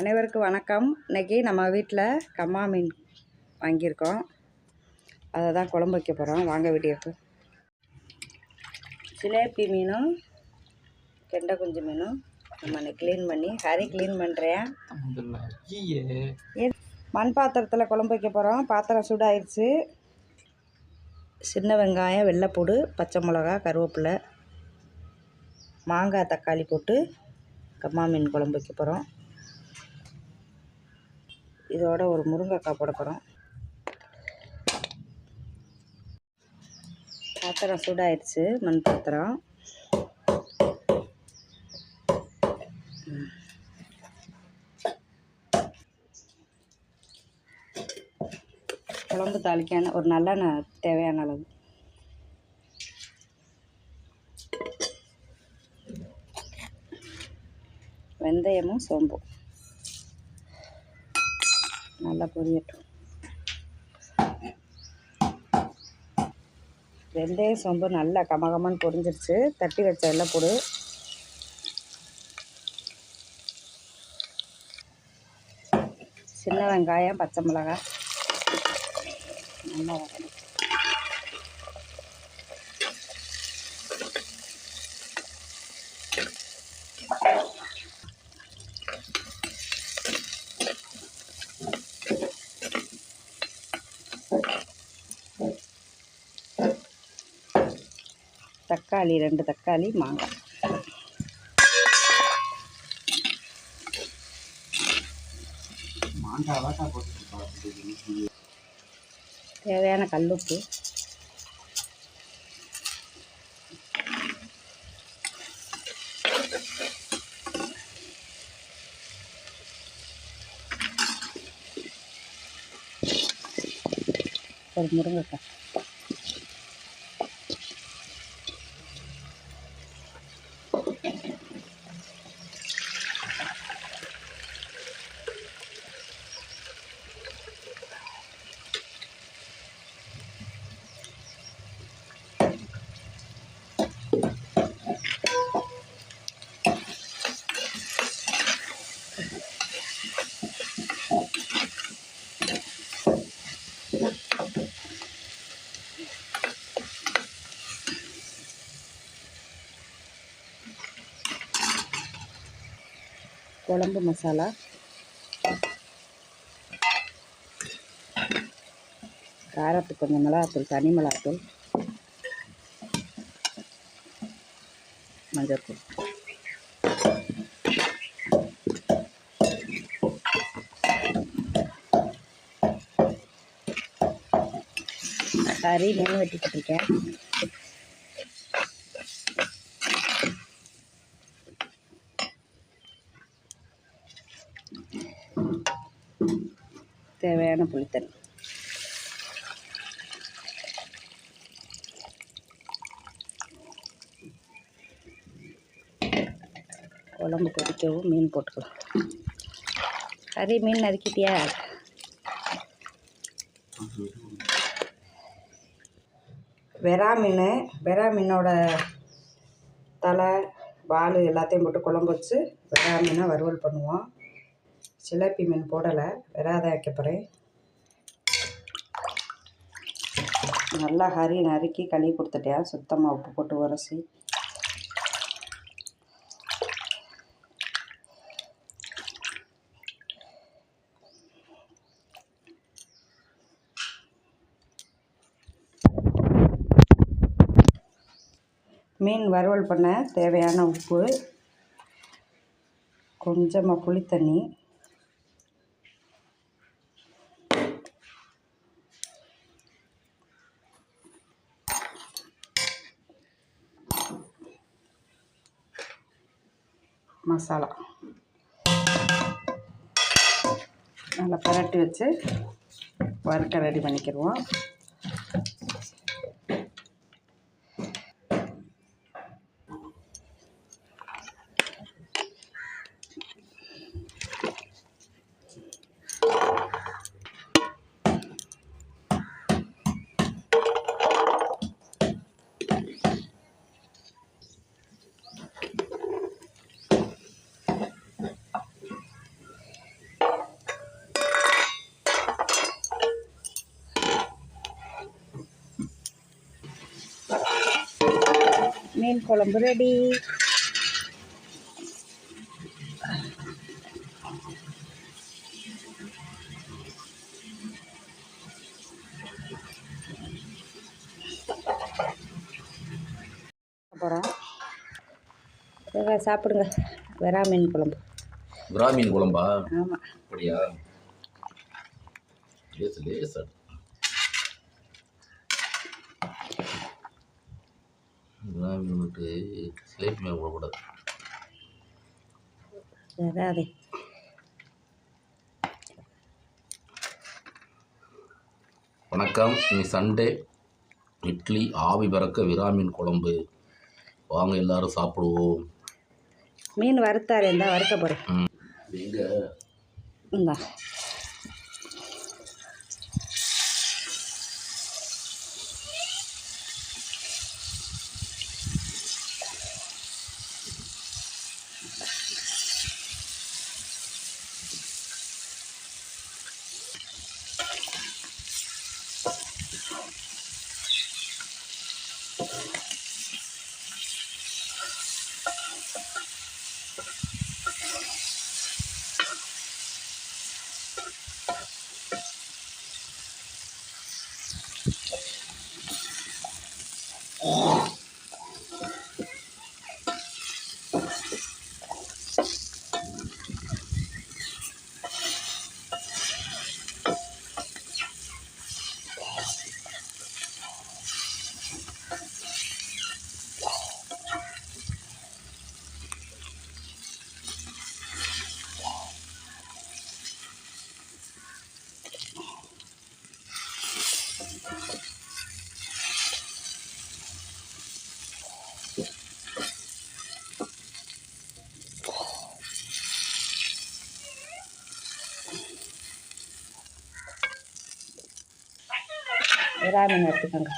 அனைவருக்கும் வணக்கம். இன்னைக்கு நம்ம வீட்டில் கம்மா மீன் வாங்கியிருக்கோம். அதை தான் குழம்பு வைக்க போகிறோம் வாங்க வீடியோக்கு. சிலேபி மீனும் கெண்டை குஞ்சு மீனும் நம்ம க்ளீன் பண்ணி கறி க்ளீன் பண்ணுறேன் மண் பாத்திரத்தில் குழம்பு வைக்க போகிறோம் பாத்திரம் சூடாயிருச்சு. சின்ன வெங்காயம் வெள்ளைப்பூடு பச்சை மிளகா கருவேப்பிலை மாங்காய் தக்காளி போட்டு கம்மா மீன் குழம்பு வைக்க போகிறோம் இதோட ஒரு முருங்கைக்காய் போட போகிறோம் பாத்திரம் சூடாயிடுச்சு மண் பாத்திரம். குழம்பு தாளிக்கான ஒரு நல்லெண்ணெய் தேவையான அளவு. வெந்தயமும் சோம்பும். நல்லா பொரியட்டும். வெந்தய சோம்பு நல்லா கமகமான்னு பொரிஞ்சிருச்சு. தட்டி வச்ச வெள்ளைப்பூடு சின்ன வெங்காயம் பச்சை மிளகாய். நல்லா வதக்கணும் தக்காளி ரெண்டு தக்காளி மாங்காய். தேவையான கல்லுப்பு. ஒரு முருங்கைக்காய். குழம்பு மசாலா. காரத்துக்கு கொஞ்சம் மிளகாத்தூள் தனி மிளகாத்தூள் மஞ்சள்தூள் கறி மீன் வெட்டிக்கிட்டு இருக்கேன். தேவையான புளித்தண்ணி குழம்பு கொதிக்கவும் மீன் போட்டுக்கலாம். கறி மீன் நறுக்கிட்டியா? வெறா மீன் வெறா மீனோட தலை வால் எல்லாத்தையும் போட்டு குழம்பு வச்சு வெறா மீனை வறுவல் பண்ணுவோம். சிலேபி மீன் போடலை. வெறாத வைக்க போகிறேன் நல்லா ஹரி நறுக்கி கழுவி கொடுத்துட்டேன். சுத்தமாக உப்பு போட்டு உரசி. மீன் வறுவல் பண்ண தேவையான உப்பு கொஞ்சமாக புளித்தண்ணி மசாலா. நல்லா பரட்டி வச்சு வறுக்க ரெடி பண்ணிக்கிடுவோம் மீன் குழம்பு ரெடி அப்புறம் சாப்பிடுங்க. வெறா மீன் குழம்பு. விராமீன் குழம்பா? ஆமாம் அப்படியா? லேசு லேசா விராமீன் விட்டு சிலேபி மீன் போடக்கூடாது வராதே. வணக்கம். இன்னைக்கு சண்டே இட்லி ஆவி பறக்க விராமீன் குழம்பு. வாங்க எல்லாரும் சாப்பிடுவோம். மீன் வறுத்தாரு இருந்தால் வறுக்க போகிறேன். எங்க? இந்தா வெறா மீன் எடுத்துக்கோங்க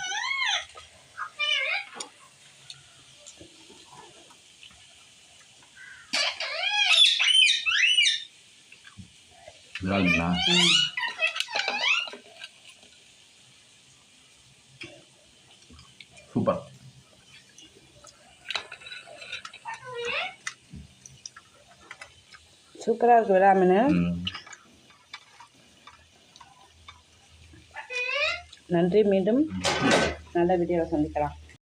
விராமீனா ம் சூப்பர் சூப்பராக இருக்குது வெறா மீன் ம் நன்றி மீண்டும் நல்ல வீடியோவை சந்திக்கலாம்.